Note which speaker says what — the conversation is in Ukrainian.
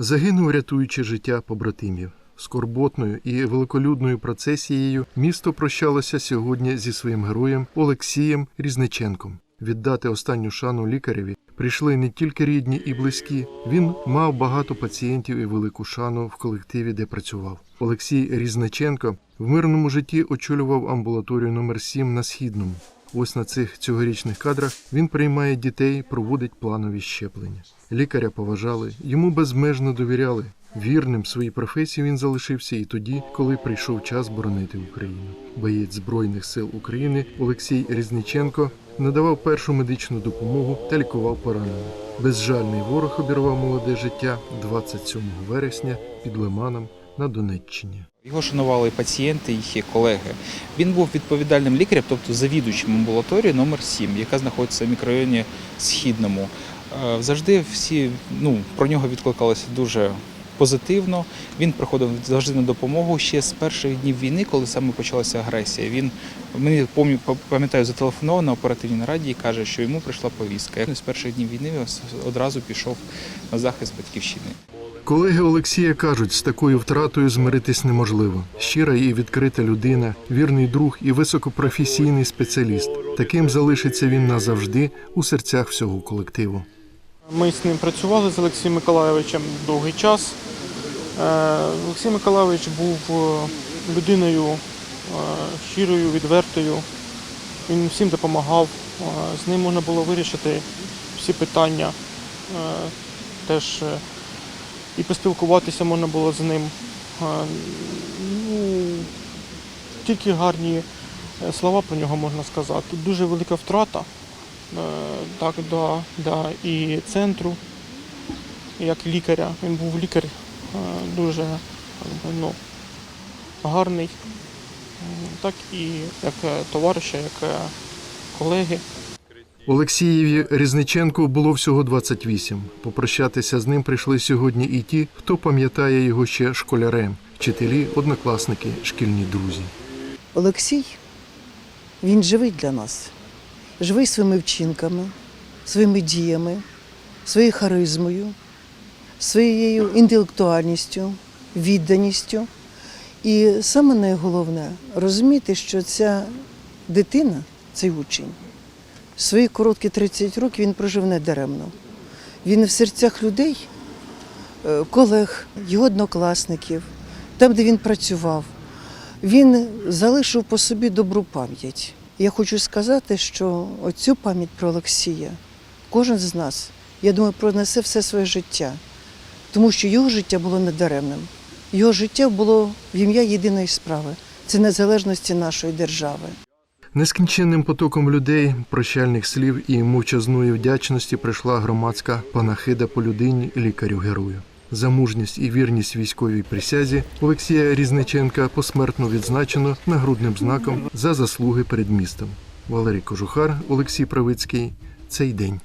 Speaker 1: Загинув, рятуючи життя побратимів. Скорботною і великолюдною процесією місто прощалося сьогодні зі своїм героєм Олексієм Різниченком. Віддати останню шану лікареві прийшли не тільки рідні і близькі. Він мав багато пацієнтів і велику шану в колективі, де працював. Олексій Різниченко в мирному житті очолював амбулаторію номер 7 на східному. Ось на цих цьогорічних кадрах він приймає дітей, проводить планові щеплення. Лікаря поважали, йому безмежно довіряли. Вірним своїй професії він залишився і тоді, коли прийшов час боронити Україну. Боєць Збройних сил України Олексій Різниченко надавав першу медичну допомогу та лікував поранених. Безжальний ворог обірвав молоде життя 27 вересня під Лиманом на Донеччині.
Speaker 2: Його шанували пацієнти, їх колеги. Він був відповідальним лікарем, тобто завідувачем амбулаторії номер 7 яка знаходиться в мікрорайоні Східному. Е, Завжди всі ну, про нього відкликалися дуже позитивно. Він приходив завжди на допомогу ще з перших днів війни, коли саме почалася агресія. Він мені пам'ятаю, зателефонував на оперативній нараді і каже, що йому прийшла повістка. З перших днів війни одразу пішов на захист батьківщини.
Speaker 1: Колеги Олексія кажуть, з такою втратою змиритись неможливо. Щира і відкрита людина, вірний друг і високопрофесійний спеціаліст. Таким залишиться він назавжди у серцях всього колективу.
Speaker 3: Ми з ним працювали з Олексієм Миколайовичем довгий час. Е, Олексій Миколайович був е, людиною е, щирою, відвертою. Він всім допомагав. З ним можна було вирішити всі питання. Теж і поспілкуватися можна було з ним. Ну, тільки гарні е, слова про нього можна сказати. Дуже велика втрата. Е, Так, да, да, і центру, як лікаря. Він був лікар е, дуже ну, гарний, так і як товариша, як колеги.
Speaker 1: Олексієві Різниченку було всього 28. Попрощатися з ним прийшли сьогодні і ті, хто пам'ятає його ще школярем, вчителі, однокласники, шкільні друзі.
Speaker 4: Олексій, він живий для нас, живий своїми вчинками, своїми діями, своєю харизмою, своєю інтелектуальністю, відданістю. І саме найголовне розуміти, що ця дитина, цей учень, свої короткі 30 років він прожив недаремно. Він в серцях людей, е, колег, його однокласників, там, де він працював, він залишив по собі добру пам'ять. Я хочу сказати, що оцю пам'ять про Олексія кожен з нас, я думаю, пронесе все своє життя, тому що його життя було недаремним. Його життя було в ім'я єдиної справи це незалежності нашої держави.
Speaker 1: Нескінченним потоком людей, прощальних слів і мовчазної вдячності прийшла громадська панахида по людині лікарю герою. За мужність і вірність військовій присязі Олексія Різниченка посмертно відзначено нагрудним знаком за заслуги перед містом. Валерій Кожухар, Олексій Правицький. Цей день.